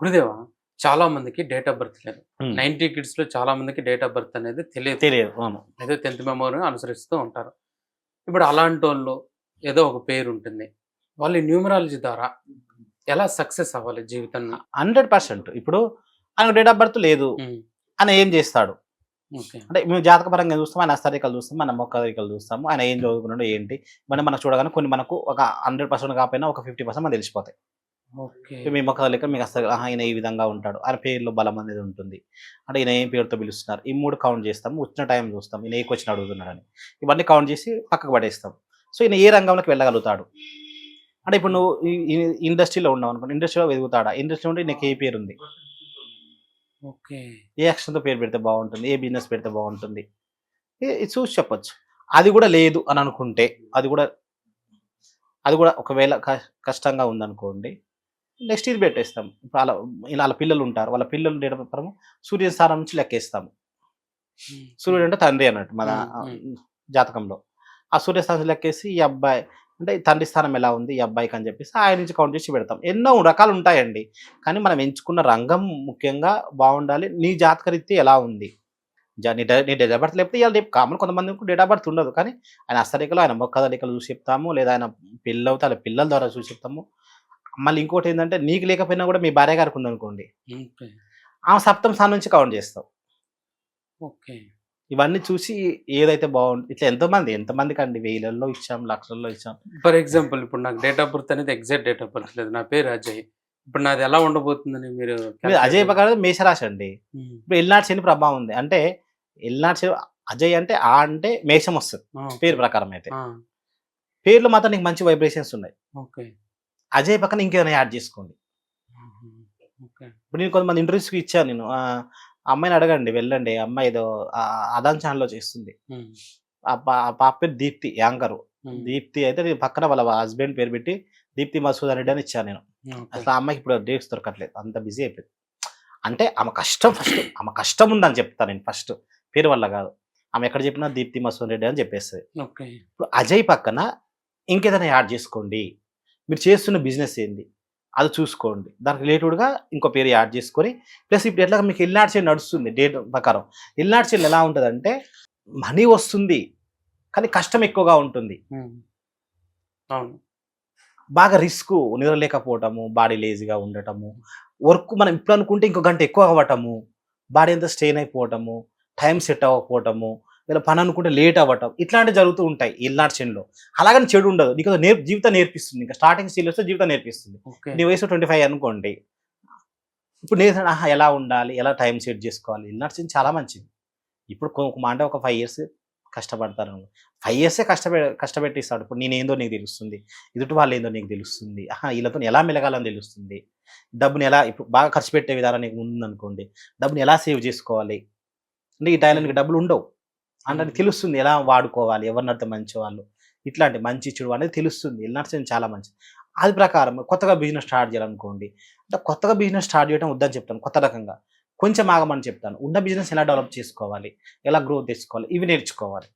గురుదేవ చాలా మందికి డేట్ ఆఫ్ బర్త్ లేదు. నైన్టీ కిడ్స్లో చాలా మందికి డేట్ ఆఫ్ బర్త్ అనేది తెలియదు. తెలియదు అవును. ఏదో టెన్త్ మెమోరీ అనుసరిస్తూ ఉంటారు. ఇప్పుడు అలాంటి వాళ్ళు ఏదో ఒక పేరు ఉంటుంది. వాళ్ళు న్యూమరాలజీ ద్వారా ఎలా సక్సెస్ అవ్వాలి జీవితంలో? Hundred percent. ఇప్పుడు ఆయన డేట్ ఆఫ్ బర్త్ లేదు ఆయన ఏం చేస్తాడు? ఓకే. అంటే మేము జాతక పరంగా చూస్తాం? ఆయన అస్తరికలు చూస్తాం మన మొక్కరికలు చూస్తాము ఆయన ఏం చదువుకున్నాడు ఏంటి? మనం మనకు చూడగానే కొన్ని మనకు ఒక హండ్రెడ్ పర్సెంట్ కాకపోయినా ఒక ఫిఫ్టీ పర్సెంట్ మనకు తెలిసిపోతాయి. మీ మొక్క లెక్క మీకు అసలు ఆహా, ఈయన ఈ విధంగా ఉంటాడు ఆయన పేరులో బలం అనేది ఉంటుంది. అంటే ఈయన ఏం పేరుతో పిలుస్తున్నారు? ఈ మూడు కౌంట్ చేస్తాం వచ్చిన టైం చూస్తాం ఈయన ఏ క్వశ్చన్ అడుగుతున్నాడని. ఇవన్నీ కౌంట్ చేసి పక్కకు పడేస్తాం. సో ఈయన ఏ రంగంలోకి వెళ్ళగలుగుతాడు? అంటే ఇప్పుడు నువ్వు ఇండస్ట్రీలో ఉన్నావు అనుకో ఇండస్ట్రీలో వెతుకుతాడా? ఇండస్ట్రీ ఉంటే నీకు ఏ పేరు ఉంది? ఓకే. ఏ అక్షరంతో పేరు పెడితే బాగుంటుంది? ఏ బిజినెస్ పెడితే బాగుంటుంది? చూసి చెప్పొచ్చు. అది కూడా లేదు అని అనుకుంటే అది కూడా అది కూడా ఒకవేళ కష్టంగా ఉందనుకోండి నెక్స్ట్ ఇది పెట్టేస్తాం. అలా ఇలా వాళ్ళ పిల్లలు ఉంటారు. వాళ్ళ పిల్లలు ప్రకారం సూర్య స్థానం నుంచి లెక్కేస్తాము సూర్యుడు అంటే తండ్రి అన్నట్టు మన. జాతకంలో. ఆ సూర్యస్థానం లెక్కేసి ఈ అబ్బాయి అంటే తండ్రి స్థానం ఎలా ఉంది ఈ అబ్బాయికి అని చెప్పేసి ఆయన నుంచి కౌంట్ చేసి పెడతాం. ఎన్నో రకాలు ఉంటాయండి. కానీ మనం ఎంచుకున్న రంగం ముఖ్యంగా బాగుండాలి. నీ జాతకరీత్యా ఎలా ఉంది? నీ నీ డేట్ ఆఫ్ బర్త్ లేకపోతే ఇవాళ రేపు కామన్ కొంతమంది డేట్ ఆఫ్ బర్త్ ఉండదు. కానీ ఆయన అస్తరికలు ఆయన మొక్కదలికలు చూసి చెప్తాము. లేదా ఆయన వాళ్ళ పిల్లల ద్వారా చూసి చెప్తాము. మళ్ళీ ఇంకోటి ఏంటంటే నీకు లేకపోయినా కూడా మీ భార్య గారికి ఉందనుకోండి ఆమె సప్తమ స్థానం నుంచి కౌంట్ చేస్తాం ఓకే. ఇవన్నీ చూసి ఏదైతే బాగుంది ఇట్లా ఎంతమంది ఎంతమందికి అండి వేలల్లో ఇచ్చాం లక్షల్లో ఇచ్చాం. ఫర్ ఎగ్జాంపుల్ ఇప్పుడు నాకు డేట్ ఆఫ్ బర్త్ అనేది ఎగ్జాక్ట్ డేట్ ఆఫ్ బర్త్ లేదు. నా పేరు అజయ్. ఇప్పుడు నాది ఎలా ఉండబోతుందని మీరు మీరు అజయ్ ప్రకారం మేషరాశి అండి. ఇప్పుడు ఎల్నాటి శని ప్రభావం ఉంది. అంటే ఎల్నాటి శని అజయ్ అంటే ఆ అంటే మేషం వస్తుంది. పేరు ప్రకారం అయితే. పేర్లు మాత్రం నీకు మంచి వైబ్రేషన్స్ ఉన్నాయి. ఓకే. అజయ్ పక్కన ఇంకేమైనా యాడ్ చేసుకోండి. ఇప్పుడు నేను కొంతమంది ఇంటర్వ్యూస్కి ఇచ్చాను నేను. అమ్మాయిని అడగండి వెళ్ళండి. అమ్మాయి ఏదో అదాన్ ఛానల్లో చేస్తుంది. ఆ పాప పేరు దీప్తి యాంకరు. దీప్తి అయితే నేను పక్కన వాళ్ళ హస్బెండ్ పేరు పెట్టి దీప్తి మసూదన్ రెడ్డి అని ఇచ్చాను నేను. అసలు ఆ అమ్మాయికి ఇప్పుడు డేట్స్ దొరకట్లేదు. అంత బిజీ అయిపోయింది. అంటే ఆమె కష్టం ఫస్ట్. ఆమె కష్టం ఉందని చెప్తాను నేను ఫస్ట్. పేరు వల్ల కాదు. ఆమె ఎక్కడ చెప్పినా దీప్తి మసూదన్ రెడ్డి అని చెప్పేస్తుంది. ఇప్పుడు అజయ్ పక్కన ఇంకేదైనా యాడ్ చేసుకోండి. మీరు చేస్తున్న బిజినెస్ ఏంది? అది చూసుకోండి. దానికి రిలేటెడ్గా ఇంకో పేరు యాడ్ చేసుకొని ప్లస్ ఇప్పుడు ఎట్లా మీకు ఇల్నాడు చేయండి నడుస్తుంది డేట్ ప్రకారం. ఇల్నాడు చేయండి ఎలా ఉంటుందంటే మనీ వస్తుంది కానీ కష్టం ఎక్కువగా ఉంటుంది. అవును. బాగా రిస్క్ నిద్రలేకపోవటము బాడీ లేజీగా ఉండటము వర్క్ మనం ఇప్పుడు అనుకుంటే ఇంకో గంట ఎక్కువ అవ్వటము బాడీ అంతా స్ట్రెయిన్ అయిపోవటము టైం సెట్ అవ్వకపోవటము లేదా పని అనుకుంటే లేట్ అవ్వటం. ఇట్లాంటివి జరుగుతూ ఉంటాయి ఇల్నాడు చెన్లో అలాగని చెడు ఉండదు. నీకు నేర్ జీవితం నేర్పిస్తుంది. ఇంకా స్టార్టింగ్ వస్తే జీవితం నేర్పిస్తుంది. నీ వయసు ట్వంటీ ఫైవ్ అనుకోండి. ఇప్పుడు నేను ఆహా, ఎలా ఉండాలి? ఎలా టైం సెట్ చేసుకోవాలి? ఇల్నాడు చెన్ చాలా మంచిది. ఇప్పుడు ఒక మాట ఒక ఫైవ్ ఇయర్స్ కష్టపడతారు. ఫైవ్ ఇయర్సే కష్టపె కష్టపెట్టిస్తాడు. ఇప్పుడు నేనేందో నీకు తెలుస్తుంది. ఎదుటి వాళ్ళు ఏందో నీకు తెలుస్తుంది. ఆహా వీళ్ళతో ఎలా మెలగాలని తెలుస్తుంది. డబ్బుని ఎలా ఇప్పుడు బాగా ఖర్చు పెట్టే విధానం నీకు ఉందనుకోండి. డబ్బుని ఎలా సేవ్ చేసుకోవాలి? అంటే ఈ టైంలో నీకు డబ్బులు ఉండవు. అంటే అది తెలుస్తుంది ఎలా వాడుకోవాలి అడితే మంచి వాళ్ళు ఇట్లాంటి మంచి చెడు అనేది తెలుస్తుంది. వెళ్ళినట్టు చాలా మంచి. అది ప్రకారం కొత్తగా బిజినెస్ స్టార్ట్ చేయాలనుకోండి. అంటే కొత్తగా బిజినెస్ స్టార్ట్ చేయడం వద్దని చెప్తాను కొత్త రకంగా. కొంచెం ఆగమని చెప్తాను. ఉన్న బిజినెస్ ఎలా డెవలప్ చేసుకోవాలి? ఎలా గ్రోత్ తెచ్చుకోవాలి? ఇవి నేర్చుకోవాలి.